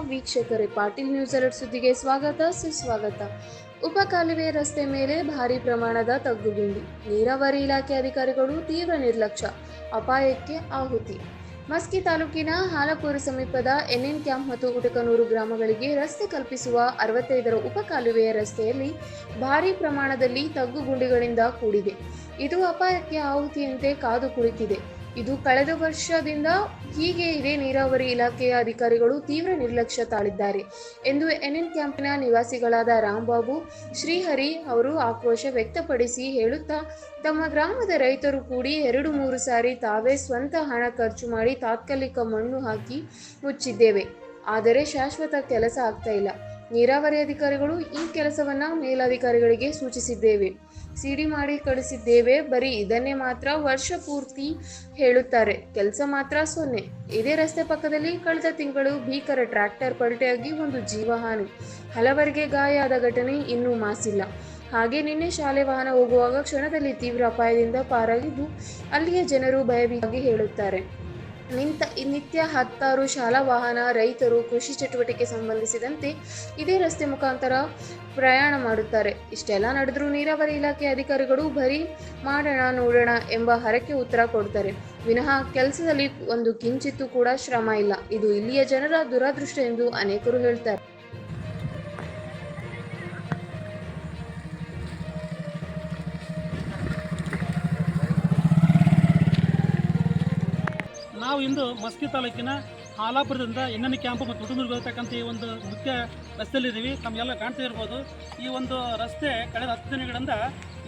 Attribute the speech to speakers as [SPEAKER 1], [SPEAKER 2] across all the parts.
[SPEAKER 1] ವೀಕ್ಷಕರೇ, ಪಾಟೀಲ್ ನ್ಯೂಸ್ ಎರಡು ಸುದ್ದಿಗೆ ಸ್ವಾಗತ, ಸುಸ್ವಾಗತ. ಉಪಕಾಲುವೆ ರಸ್ತೆ ಮೇಲೆ ಭಾರಿ ಪ್ರಮಾಣದ ತಗ್ಗುಗುಂಡಿ ನೀರಾವರಿ ಇಲಾಖೆ ಅಧಿಕಾರಿಗಳು ತೀವ್ರ ನಿರ್ಲಕ್ಷ್ಯ, ಅಪಾಯಕ್ಕೆ ಆಹುತಿ. ಮಸ್ಕಿ ತಾಲೂಕಿನ ಹಾಲಪುರ ಸಮೀಪದ ಎನ್ಎನ್ ಕ್ಯಾಂಪ್ ಮತ್ತು ಉಟಕನೂರು ಗ್ರಾಮಗಳಿಗೆ ರಸ್ತೆ ಕಲ್ಪಿಸುವ ಅರವತ್ತೈದರ ಉಪಕಾಲುವೆಯ ರಸ್ತೆಯಲ್ಲಿ ಭಾರಿ ಪ್ರಮಾಣದಲ್ಲಿ ತಗ್ಗುಗುಂಡಿಗಳಿಂದ ಕೂಡಿದೆ. ಇದು ಅಪಾಯಕ್ಕೆ ಆಹುತಿಯಂತೆ ಕಾದು ಕುಳಿತಿದೆ. ಇದು ಕಳೆದ ವರ್ಷದಿಂದ ಹೀಗೆ ಇದೆ. ನೀರಾವರಿ ಇಲಾಖೆಯ ಅಧಿಕಾರಿಗಳು ತೀವ್ರ ನಿರ್ಲಕ್ಷ್ಯ ತಾಳಿದ್ದಾರೆ ಎಂದು ಎನ್ಎನ್ ಕ್ಯಾಂಪ್ನ ನಿವಾಸಿಗಳಾದ ರಾಮ್ಬಾಬು ಶ್ರೀಹರಿ ಅವರು ಆಕ್ರೋಶ ವ್ಯಕ್ತಪಡಿಸಿ ಹೇಳುತ್ತಾ, ತಮ್ಮ ಗ್ರಾಮದ ರೈತರು ಕೂಡಿ ಎರಡು ಮೂರು ಸಾರಿ ತಾವೇ ಸ್ವಂತ ಹಣ ಖರ್ಚು ಮಾಡಿ ತಾತ್ಕಾಲಿಕ ಮಣ್ಣು ಹಾಕಿ ಮುಚ್ಚಿದ್ದೇವೆ. ಆದರೆ ಶಾಶ್ವತ ಕೆಲಸ ಆಗ್ತಾ ಇಲ್ಲ. ನೀರಾವರಿ ಅಧಿಕಾರಿಗಳು ಈ ಕೆಲಸವನ್ನು ಮೇಲಧಿಕಾರಿಗಳಿಗೆ ಸೂಚಿಸಿದ್ದೇವೆ. ಸಿಡಿ ಮಾಡಿ ಕಳಿಸಿದ್ದೇವೆ. ಬರೀ ಇದನ್ನೇ ಮಾತ್ರ ವರ್ಷ ಪೂರ್ತಿ ಹೇಳುತ್ತಾರೆ. ಕೆಲಸ ಮಾತ್ರ ಸೊನ್ನೆ. ಇದೇ ರಸ್ತೆ ಪಕ್ಕದಲ್ಲಿ ಕಳೆದ ತಿಂಗಳು ಭೀಕರ ಟ್ರ್ಯಾಕ್ಟರ್ ಪಲ್ಟೆಯಾಗಿ ಒಂದು ಜೀವಹಾನಿ. ಹಲವರಿಗೆ ಗಾಯ ಆದ ಘಟನೆ ಇನ್ನೂ ಮಾಸಿಲ್ಲ. ಹಾಗೆ ನಿನ್ನೆ ಶಾಲೆ ವಾಹನ ಹೋಗುವಾಗ ಕ್ಷಣದಲ್ಲಿ ತೀವ್ರ ಅಪಾಯದಿಂದ ಪಾರಾಗಿದ್ದು ಅಲ್ಲಿಯ ಜನರು ಭಯಭೀತವಾಗಿ ಹೇಳುತ್ತಾರೆ. ನಿಂತ, ನಿತ್ಯ ಹತ್ತಾರು ಶಾಲಾ ವಾಹನ ರೈತರು ಕೃಷಿ ಚಟುವಟಿಕೆ ಸಂಬಂಧಿಸಿದಂತೆ ಇದೇ ರಸ್ತೆ ಮುಖಾಂತರ ಪ್ರಯಾಣ ಮಾಡುತ್ತಾರೆ. ಇಷ್ಟೆಲ್ಲ ನಡೆದರೂ ನೀರಾವರಿ ಇಲಾಖೆ ಅಧಿಕಾರಿಗಳು ಬರೀ ಮಾಡೋಣ, ನೋಡೋಣ ಎಂಬ ಹರಕೆ ಉತ್ತರ ಕೊಡ್ತಾರೆ. ವಿನಃ ಕೆಲಸದಲ್ಲಿ ಒಂದು ಕಿಂಚಿತ್ತು ಕೂಡ ಶ್ರಮ ಇಲ್ಲ. ಇದು ಇಲ್ಲಿಯ ಜನರ ದುರಾದೃಷ್ಟ ಎಂದು ಅನೇಕರು ಹೇಳ್ತಾರೆ.
[SPEAKER 2] ನಾವು ಇಂದು ಮಸ್ಕಿ ತಾಲೂಕಿನ ಹಾಲಾಪುರದಿಂದ ಎನ್ ಕ್ಯಾಂಪು ಮತ್ತು ಹುಡುಗರು ಬರತಕ್ಕಂಥ ಈ ಒಂದು ಮುಖ್ಯ ರಸ್ತೆಯಲ್ಲಿದ್ದೀವಿ. ತಮಗೆಲ್ಲ ಕಾಣ್ತಾ ಇರ್ಬೋದು. ಈ ಒಂದು ರಸ್ತೆ ಕಳೆದ ಹತ್ತು ದಿನಗಳಿಂದ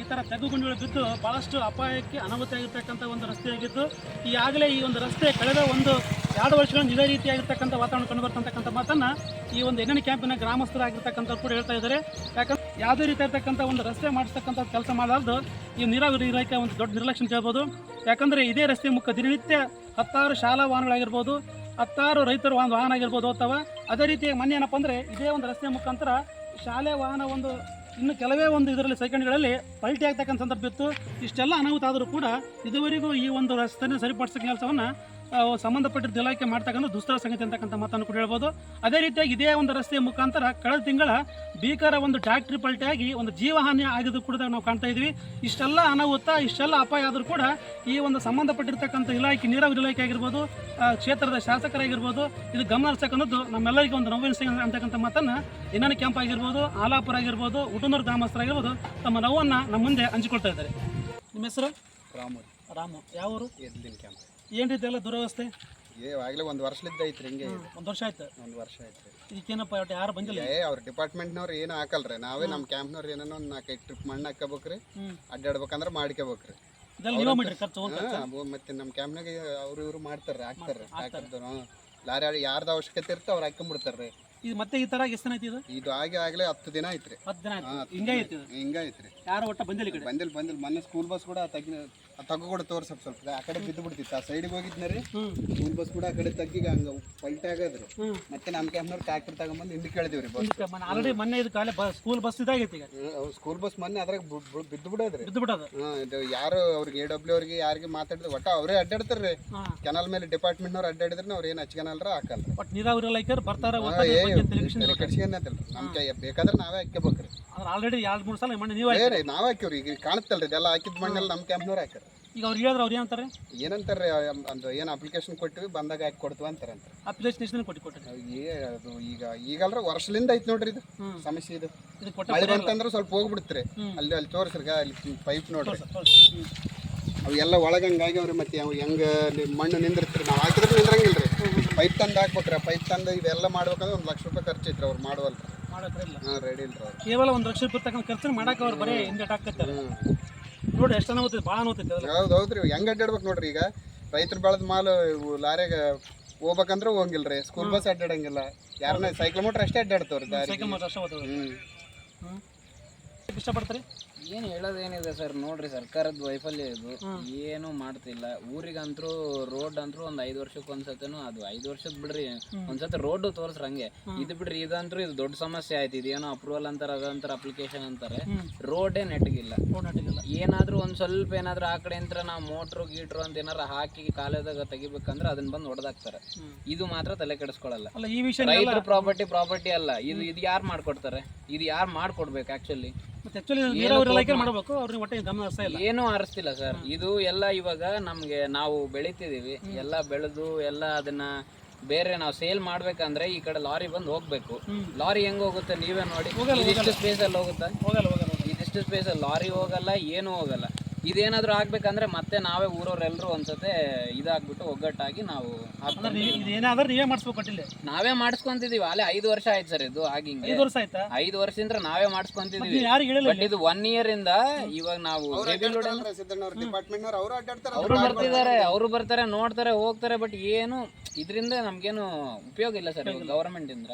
[SPEAKER 2] ಈ ಥರ ತೆಗ್ಗುಗುಂಡಿಗಳು ಬಿದ್ದು ಭಾಳಷ್ಟು ಅಪಾಯಕ್ಕೆ ಅನಾಹುತಿ ಆಗಿರ್ತಕ್ಕಂಥ ಒಂದು ರಸ್ತೆಯಾಗಿದ್ದು ಈಗಾಗಲೇ ಈ ಒಂದು ರಸ್ತೆ ಕಳೆದ ಒಂದು ಎರಡು ವರ್ಷಗಳಿಂದ ಇದೇ ರೀತಿಯಾಗಿರ್ತಕ್ಕಂಥ ವಾತಾವರಣ ಕಂಡು ಬರ್ತಕ್ಕಂಥ ಮಾತನ್ನು ಈ ಒಂದು ಎಣ್ಣೆ ಕ್ಯಾಂಪಿನ ಗ್ರಾಮಸ್ಥರಾಗಿರ್ತಕ್ಕಂಥವ್ರು ಕೂಡ ಹೇಳ್ತಾ ಇದ್ದಾರೆ. ಯಾಕಂದ್ರೆ ಯಾವುದೇ ರೀತಿ ಇರ್ತಕ್ಕಂಥ ಒಂದು ರಸ್ತೆ ಮಾಡಿಸ್ತಕ್ಕಂಥ ಕೆಲಸ ಮಾಡಲಾರ್ದು, ಈ ನೀರಾವರಿ ಇಲಾಖೆ ಒಂದು ದೊಡ್ಡ ನಿರ್ಲಕ್ಷ್ಯ ಹೇಳ್ಬೋದು. ಯಾಕಂದರೆ ಇದೇ ರಸ್ತೆ ಮುಖ ದಿನನಿತ್ಯ ಹತ್ತಾರು ಶಾಲಾ ವಾಹನಗಳಾಗಿರ್ಬೋದು ಹತ್ತಾರು ರೈತರು ಒಂದು ವಾಹನ ಆಗಿರ್ಬೋದು ಅಥವಾ ಅದೇ ರೀತಿ ಮೊನ್ನೆ ಏನಪ್ಪ ಅಂದರೆ ಇದೇ ಒಂದು ರಸ್ತೆ ಮುಖಾಂತರ ಶಾಲೆ ವಾಹನ ಒಂದು, ಇನ್ನು ಕೆಲವೇ ಒಂದು ಇದರಲ್ಲಿ ಸೆಕೆಂಡ್ಗಳಲ್ಲಿ ಪಲ್ಟಿ ಆಗ್ತಕ್ಕಂಥ ಸಂದರ್ಭ ಇತ್ತು. ಇಷ್ಟೆಲ್ಲ ಅನಾಹುತ ಆದರೂ ಕೂಡ ಇದುವರೆಗೂ ಈ ಒಂದು ರಸ್ತೆನ ಸರಿಪಡಿಸೋ ಕೆಲಸವನ್ನು ಸಂಬಂಧಪಟ್ಟಿದ್ದ ಇಲಾಖೆ ಮಾಡ್ತಕ್ಕಂಥ ದುಸ್ತರ ಸಂಗತಿ ಅಂತಕ್ಕಂಥ ಮಾತನ್ನು ಕೂಡ ಹೇಳ್ಬೋದು. ಅದೇ ರೀತಿಯಾಗಿ ಇದೇ ಒಂದು ರಸ್ತೆಯ ಮುಖಾಂತರ ಕಳೆದ ತಿಂಗಳ ಭೀಕರ ಒಂದು ಟ್ಯಾಕ್ಟ್ರಿ ಪಲ್ಟಿಯಾಗಿ ಒಂದು ಜೀವಹಾನಿ ಆಗಿದ್ದು ಕೂಡ ನಾವು ಕಾಣ್ತಾ ಇದ್ವಿ. ಇಷ್ಟೆಲ್ಲ ಅನಾಹುತ ಇಷ್ಟೆಲ್ಲ ಅಪಾಯ ಆದರೂ ಕೂಡ ಈ ಒಂದು ಸಂಬಂಧಪಟ್ಟಿರ್ತಕ್ಕಂಥ ಇಲಾಖೆ ನೀರಾವರಿ ಇಲಾಖೆ ಆಗಿರ್ಬೋದು ಆ, ಕ್ಷೇತ್ರದ ಶಾಸಕರಾಗಿರ್ಬೋದು ಇದು ಗಮನ ಹರಿಸ್ತಕ್ಕಂಥದ್ದು ನಮ್ಮೆಲ್ಲರಿಗೂ ಒಂದು ನೋವಿನ ಸಂಗತಿ ಅಂತಕ್ಕಂಥ ಮಾತನ್ನು ಇನ್ನೊಂದು ಕ್ಯಾಂಪ್ ಆಗಿರ್ಬೋದು ಆಲಾಪುರ ಆಗಿರ್ಬೋದು ಉಟನೂರು ಗ್ರಾಮಸ್ಥರಾಗಿರ್ಬೋದು ತಮ್ಮ ನೋವನ್ನು ನಮ್ಮ ಮುಂದೆ ಹಂಚಿಕೊಳ್ತಾ ಇದ್ದಾರೆ. ನಿಮ್ಮ ಹೆಸರು?
[SPEAKER 3] ರಾಮು.
[SPEAKER 2] ರಾಮು. ಯಾವ ಊರು
[SPEAKER 3] ಎದ್ಲಿನ ಕ್ಯಾಂಪ್.
[SPEAKER 2] ಏನು ರೀತಿ ಎಲ್ಲ ದುರವಸ್ಥೆ?
[SPEAKER 3] ಏ ಆಗ್ಲೇ ಒಂದು ವರ್ಷಲಿದ್ದ ಐತ್ರಿ ಹಿಂಗೆ
[SPEAKER 2] ಒಂದು ವರ್ಷ ಆಯ್ತು?
[SPEAKER 3] ಒಂದು ವರ್ಷ ಐತ್ರಿ
[SPEAKER 2] ಇದಕ್ಕೇನಪ್ಪ ಒಟ್ಟು ಯಾರು ಬಂದಿಲ್ಲ?
[SPEAKER 3] ಏ ಅವ್ರ ಡಿಪಾರ್ಟ್ಮೆಂಟ್ನವ್ರು ಏನು ಹಾಕಲ್ರಿ. ನಾವೇ ನಮ್ಮ ಕ್ಯಾಂಪ್ನವ್ರು ಏನೇನೋ ಒಂದು ನಾಲ್ಕೈದು ಟ್ರಿಪ್ ಮಣ್ಣು ಹಾಕೋಬೇಕ್ರಿ. ಅಡ್ಡಾಡ್ಬೇಕಂದ್ರೆ ಮಾಡ್ಕೋಬೇಕ್ರಿ.
[SPEAKER 2] ಇದೆಲ್ಲ ನೀವೇ ಮಾಡಿರಿ ಖರ್ಚು ಹೋಗಿ
[SPEAKER 3] ಹಾ, ಅವು ಮತ್ತೆ ನಮ್ಮ ಕ್ಯಾಂಪ್ನಾಗ ಅವ್ರು ಇವ್ರು ಮಾಡ್ತಾರ್ರಿ ಹಾಕ್ತಾರ್ರಿ ಹಾಕಿದ್ರು ಲಾರಿ ಯಾರ್ದು ಅವಶ್ಯಕತೆ ಇರುತ್ತೆ ಅವ್ರು ಹಾಕೊಂಡ್ಬಿಡ್ತಾರ್ರಿ
[SPEAKER 2] ಇದು ಮತ್ತೆ ಈ ತರ ಎಷ್ಟು ದಿನ ಆಯ್ತು ಇದು?
[SPEAKER 3] ಇದು ಆಗಿ ಆಗಲೇ ಹತ್ತು ದಿನ ಐತ್ರಿ
[SPEAKER 2] ಹತ್ತು ದಿನ ಆಯ್ತು. ಹಿಂಗೆ
[SPEAKER 3] ದಿನ
[SPEAKER 2] ಇದು?
[SPEAKER 3] ಹಿಂಗ ಐತ್ರಿ
[SPEAKER 2] ಯಾರು ಒಟ್ಟ ಬಂದಿಲ್ಲ ಈ ಕಡೆ?
[SPEAKER 3] ಬಂದಿಲ್ಲ ಬಂದಿಲ್ಲ. ಮೊನ್ನೆ ಸ್ಕೂಲ್ ಬಸ್ ಕೂಡ ತಗ್ಗಿ ತಗ್ಗು ಕೂಡ ತೋರ್ಸಕ್ ಸ್ವಲ್ಪ. ಆ ಕಡೆ ಬಿದ್ದು ಬಿಡ್ತಿತ್ತು ಆ ಸೈಡ್ಗೆ ಹೋಗಿದ್ನರಿ. ಬಸ್ ಕೂಡ ಆ ಕಡೆ ತಗ್ಗಿಗೆ ಹಂಗ ಪಲ್ಟಿ ಆಗದ್ರು. ಮತ್ತೆ ನಮ್ಮ ಕ್ಯಾಂಪ್ನವ್ರು ಟ್ರ್ಯಾಕ್ಟರ್ ತಗೊಂಬಂದು ಹಿಂದೆ ಕೇಳಿದಿವ್ರಿ ಬಸ್
[SPEAKER 2] ಆಲ್ರೆಡಿ ಮೊನ್ನೆ ಇದು ಕಾಲೇ ಬಸ್ ಸ್ಕೂಲ್ ಬಸ್ ಇದಾಗೈತಿ ಈಗ.
[SPEAKER 3] ಸ್ಕೂಲ್ ಬಸ್ ಮೊನ್ನೆ ಅದ್ರಾಗ ಬಿದ್ದು ಬಿಡೋದ್ರಿ
[SPEAKER 2] ಬಿದ್ದು ಬಿಡೋದು
[SPEAKER 3] ಹಾ ಇದು ಯಾರು ಅವ್ರಿಗೆ ಎ ಡಬ್ಲ್ಯೂ ಅವ್ರಿಗೆ ಯಾರಿಗೆ ಮಾತಾಡಿದ್ರು ಒಟ್ಟ ಅವರೇ ಅಡ್ಡಾಡ್ತಾರ್ರಿ. ಕೆನಲ್ ಮೇಲೆ ಡಿಪಾರ್ಟ್ಮೆಂಟ್ನವ್ರು ಅಡ್ಡಾಡಿದ್ರೆ ಅವ್ರು ಏನು ಹಚ್ಕೊನಲ್ರ ಹಾಕಲ್ಲ
[SPEAKER 2] ಬಟ್ ನೀರಾವರಿ ಲೈಕರ್ ಬರ್ತಾರೆ
[SPEAKER 3] ಹಾ,
[SPEAKER 2] ಒಟ್ಟ
[SPEAKER 3] ಏ
[SPEAKER 2] ಟೆಲಿವಿಷನ್
[SPEAKER 3] ತಲೆ ಕೆಡ್ಸ್ಕೊಂಡಂತಲ್ರಿ ನಮ್ ಕೈ ಬೇಕಾದ್ರೆ ನಾವೇ ಹಾಕ್ಕೋಬೇಕ್ರಿ
[SPEAKER 2] ಆಲ್ರೆಡಿ ಎರಡು ಮೂರು ಸಲ ಮಣ್ಣು ನೀವು
[SPEAKER 3] ಏ ರೀ ನಾವ್ ಹಾಕಿವ್ರಿ ಈಗ ಕಾಣುತ್ತಲ್ರಿ ಇದೆಲ್ಲ ಹಾಕಿದ ಮಣ್ಣೆಲ್ಲ ನಮ್ಮ ಕ್ಯಾಂಪ್ನವ್ರು ಹಾಕ್ಯಾರ.
[SPEAKER 2] ಈಗ ಅವ್ರು ಹೇಳಿದ್ರೆ ಅವ್ರು ಏನಂತಾರೆ?
[SPEAKER 3] ಏನಂತಾರೆ ಒಂದು ಏನು ಅಪ್ಲಿಕೇಶನ್ ಕೊಟ್ಟಿವಿ ಬಂದಾಗ ಹಾಕಿ ಕೊಡ್ತೀವಿ ಅಂತಾರಂತ.
[SPEAKER 2] ಅಪ್ಲಿಕೇಶನ್ ಕೊಟ್ಟು ಕೊಟ್ಟರೆ
[SPEAKER 3] ಏ ಅದು ಈಗ ಈಗಲ್ರ ವರ್ಷಲಿಂದ ಐತಿ ನೋಡ್ರಿ ಇದು. ಸಮಸ್ಯೆ ಇದು.
[SPEAKER 2] ಇದು ಕೊಟ್ಟ
[SPEAKER 3] ಮಳೆ ಬಂತಂದ್ರೆ ಸ್ವಲ್ಪ ಹೋಗ್ಬಿಡ್ತ್ರಿ. ಅಲ್ಲಿ ಅಲ್ಲಿ ತೋರಿಸ್ರಿ ಅಲ್ಲಿ ಪೈಪ್ ನೋಡ್ರಿ. ಅವು ಎಲ್ಲ ಒಳಗೆ ಹಂಗಾಗಿ ಅವ್ರಿ ಮತ್ತೆ ಅವು ಹೆಂಗೆ ಮಣ್ಣು ನಿಂದಿರ್ತೀರಿ. ನಾವು ಹಾಕಿದ್ರೆ ನಿಂದ್ರಂಗಿಲ್ಲ ರೀ ಪೈಪ್ ತಂದು ಹಾಕ್ಬಿಟ್ರೆ ಪೈಪ್ ತಂದು ಇವೆಲ್ಲ ಮಾಡ್ಬೇಕಂದ್ರೆ ಒಂದು ಲಕ್ಷ ರೂಪಾಯಿ ಖರ್ಚು ಐತ್ರಿ ಅವ್ರು ಮಾಡುವಲ್ರಿ. ಹಾಂ ರೆಡಿ ಇಲ್ಲ
[SPEAKER 2] ಕೇವಲ ಒಂದು ಲಕ್ಷ ರೂಪಾಯಿ ತಗೊಂಡು ಖರ್ಚು ಮಾಡಕ್ಕೆ ಅವ್ರು ಬರೀ ಹಿಂದೆ ಹಾಕತ್ತಾರೆ
[SPEAKER 3] ಹ್ಞೂ
[SPEAKER 2] ನೋಡಿ ಎಷ್ಟು ಅನಾಹುತ ಭಾಳ ಅನಾಹುತ ಅದೆಲ್ಲ.
[SPEAKER 3] ಹೌದು ಹೌದ್ರಿ. ಹೆಂಗೆ ಅಡ್ಡಾಡ್ಬೇಕು ನೋಡ್ರಿ ಈಗ. ರೈತರು ಬೆಳೆದ ಮಾಲು ಇವು ಲಾರ್ಯಾಗ ಹೋಗ್ಬೇಕಂದ್ರೆ ಹೋಗಂಗಿಲ್ಲ ರೀ. ಸ್ಕೂಲ್ ಬಸ್ ಅಡ್ಡಾಡಂಗಿಲ್ಲ. ಯಾರನ್ನ ಸೈಕಲ್ ಮೋಟ್ರ್ ಅಷ್ಟೇ ಅಡ್ಡಾಡ್ತಾವ್ರಿ ದಾರಿ
[SPEAKER 2] ಸೈಕಲ್ ಮಾತ್ರ ಅಷ್ಟೇ
[SPEAKER 3] ಹ್ಞೂ
[SPEAKER 2] ಹ್ಞೂ ಇಷ್ಟಪಡ್ತಾರೆ
[SPEAKER 4] ಏನು ಹೇಳೋದೇನಿದೆ ಸರ್ ನೋಡ್ರಿ ಸರ್ಕಾರದ ವೈಫಲ್ಯ ಇದು. ಏನು ಮಾಡ್ತಿಲ್ಲ. ಊರಿಗಂತರೂ ರೋಡ್ ಅಂತ್ರು ಒಂದ್ ಐದು ವರ್ಷಕ್ಕೆ ಒಂದ್ಸತಿನೂ ಅದು ಐದು ವರ್ಷದ ಬಿಡ್ರಿ. ಒಂದ್ಸತಿ ರೋಡ್ ತೋರ್ಸ್ರ ಹಂಗೆ ಇದು ಬಿಡ್ರಿ ಇದಂತರೂ ಇದು ದೊಡ್ಡ ಸಮಸ್ಯೆ ಆಯ್ತು. ಇದೇನೋ ಅಪ್ರೂವಲ್ ಅಂತಾರ ಅದಂತಾರ ಅಪ್ಲಿಕೇಶನ್ ಅಂತಾರೆ. ರೋಡೇ ನೆಟ್ಗಿಲ್ಲ. ಏನಾದ್ರೂ ಒಂದ್ ಸ್ವಲ್ಪ ಏನಾದ್ರೂ ಆ ಕಡೆ ಅಂತ ನಾವು ಮೋಟ್ರು ಗೀಟ್ರು ಅಂತ ಏನಾರ ಹಾಕಿ ಕಾಲೇಜಾಗ ತೆಗಿಬೇಕಂದ್ರೆ ಅದನ್ನ ಬಂದು ಹೊಡೆದಾಕ್ತಾರೆ ಇದು ಮಾತ್ರ ತಲೆ ಕೆಡಿಸ್ಕೊಳಲ್ಲ.
[SPEAKER 2] ಅಲ್ಲ ಈ ವಿಷಯ
[SPEAKER 4] ರೈತರ ಪ್ರಾಪರ್ಟಿ ಪ್ರಾಪರ್ಟಿ ಅಲ್ಲ. ಇದು ಇದು ಯಾರು ಮಾಡ್ಕೊಡ್ತಾರೆ? ಇದು ಯಾರು ಮಾಡ್ಕೊಡ್ಬೇಕು ಆಕ್ಚುಲಿ
[SPEAKER 2] ಮತ್ತೆ ಆಕ್ಚುಲಿ ನೀರಾವರಿ ಇಲಾಖೆ ಮಾಡಬೇಕು ಅವ್ರಿಗೆ ಒಟ್ಟೆ ಗಮನ ಹರಿಸ್ತಾ ಇಲ್ಲ.
[SPEAKER 4] ಏನೂ ಆರಿಸ್ತಿಲ್ಲ ಸರ್. ಇದು ಎಲ್ಲ ಇವಾಗ ನಮ್ಗೆ ನಾವು ಬೆಳಿತಿದೀವಿ. ಎಲ್ಲ ಬೆಳೆದು ಎಲ್ಲ ಅದನ್ನ ಬೇರೆ ನಾವು ಸೇಲ್ ಮಾಡ್ಬೇಕಂದ್ರೆ ಈ ಕಡೆ ಲಾರಿ ಬಂದು ಹೋಗ್ಬೇಕು. ಲಾರಿ ಹೆಂಗ್ ಹೋಗುತ್ತೆ ನೀವೇ ನೋಡಿ. ಇದಿಷ್ಟು ಸ್ಪೇಸ್ ಅಲ್ಲಿ ಹೋಗುತ್ತಾ?
[SPEAKER 2] ಹೋಗಲ್ಲ ಹೋಗಲ್ಲ ಹೋಗಲ್ಲ.
[SPEAKER 4] ಇದಿಷ್ಟು ಸ್ಪೇಸ್ ಅಲ್ಲಿ ಲಾರಿ ಹೋಗಲ್ಲ ಏನು ಹೋಗಲ್ಲ. ಇದೇನಾದ್ರೂ ಆಗ್ಬೇಕಂದ್ರೆ ಮತ್ತೆ ನಾವೇ ಊರವ್ರೆಲ್ಲರೂ ಒಂದ್ಸತೆ ಇದಾಗ್ಬಿಟ್ಟು ಒಗ್ಗಟ್ಟಾಗಿ ನಾವು.
[SPEAKER 2] ನೀವು ನೀವೇ ಮಾಡಿಸ್ಬೇಕು ಒಟ್ಟಿಲ್ಲಿ
[SPEAKER 4] ನಾವೇ ಮಾಡಿಸ್ಕೊಂತಿದೀವಿ. ಅಲ್ಲೇ ಐದು ವರ್ಷ ಆಯ್ತು ಸರ್ ಇದು ಆಗಿ
[SPEAKER 2] ಐದು ವರ್ಷ ಆಯ್ತಾ?
[SPEAKER 4] ಐದು ವರ್ಷದಿಂದ ನಾವೇ ಮಾಡಿಸ್ಕೊಂತಿದೀವಿ.
[SPEAKER 2] ನೀವು ಯಾರಿಗೆ ಹೇಳಿಲ್ಲ
[SPEAKER 4] ಬಟ್ ಇದು ಒನ್ ಇಯರ್ ಇಂದ ಇವಾಗ ನಾವು
[SPEAKER 3] ಸಿದ್ದಣ್ಣವ್ರ ಅವರು ಅಡ್ಡಾಡ್ತಾರೆ
[SPEAKER 4] ಅವರು ಬರ್ತಿದ್ದಾರೆ ಅವರು ಬರ್ತಾರೆ ನೋಡ್ತಾರೆ ಹೋಗ್ತಾರೆ ಬಟ್ ಏನು ಇದರಿಂದ ನಮ್ಗೇನು ಉಪಯೋಗ ಇಲ್ಲ ಸರ್ ಗವರ್ಮೆಂಟ್ ಇಂದ.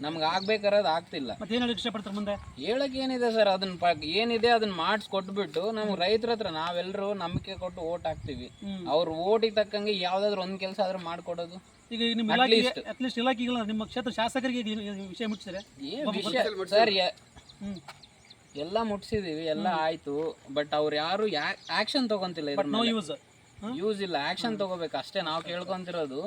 [SPEAKER 4] ನಮ್ಗೆ ಆಗ್ಬೇಕಾರದು ಆಗ್ತಿಲ್ಲ.
[SPEAKER 2] ಮತ್ತೆ ಇಷ್ಟಪಡ್ತಾರೆ ಮುಂದೆ?
[SPEAKER 4] ಹೇಳಕ್ ಏನಿದೆ ಸರ್ ಅದನ್ನ ಪ ಏನಿದೆ ಅದನ್ನ ಮಾಡಿಸ್ ಕೊಟ್ಬಿಟ್ಟು ನಮ್ಗೆ ರೈತರ ಹತ್ರ ನಾವೆಲ್ಲರೂ ನಂಬಿಕೆ ಕೊಟ್ಟು ಓಟ್ ಹಾಕ್ತಿವಿ. ಅವ್ರ ಓಟಿಗೆ ತಕ್ಕಂಗೆ ಯಾವ್ದಾದ್ರು ಒಂದ್ ಕೆಲಸ ಆದ್ರೂ ಮಾಡ್ಕೊಡೋದು.
[SPEAKER 2] ಈಗ ನಿಮ್ಮ
[SPEAKER 4] At
[SPEAKER 2] ಇಲಾಖೆಗೆ
[SPEAKER 4] least.
[SPEAKER 2] ಅಟ್ಲೀಸ್ಟ್ ಇಲಾಖೆಗಳ ನಿಮ್ಮ ಕ್ಷೇತ್ರ ಶಾಸಕರಿಗೆ ವಿಷಯ ಮುಟ್ಟಿಸಿದ್ರೆ
[SPEAKER 4] ವಿಷಯ ಸರ್
[SPEAKER 2] ಹ್ಮ್.
[SPEAKER 4] ಎಲ್ಲ ಮುಟ್ಸಿದೀವಿ ಎಲ್ಲ ಆಯ್ತು ಬಟ್ ಅವ್ರು ಯಾರು ಆಕ್ಷನ್ ತಗೊಂತಿಲ್ಲ
[SPEAKER 2] ನೋ ಯೂಸ್
[SPEAKER 4] ಯೂಸ್ ಇಲ್ಲ ಆಕ್ಷನ್ ತಗೋಬೇಕು ಅಷ್ಟೇ ನಾವು ಕೇಳ್ಕೊಂತಿರೋದು.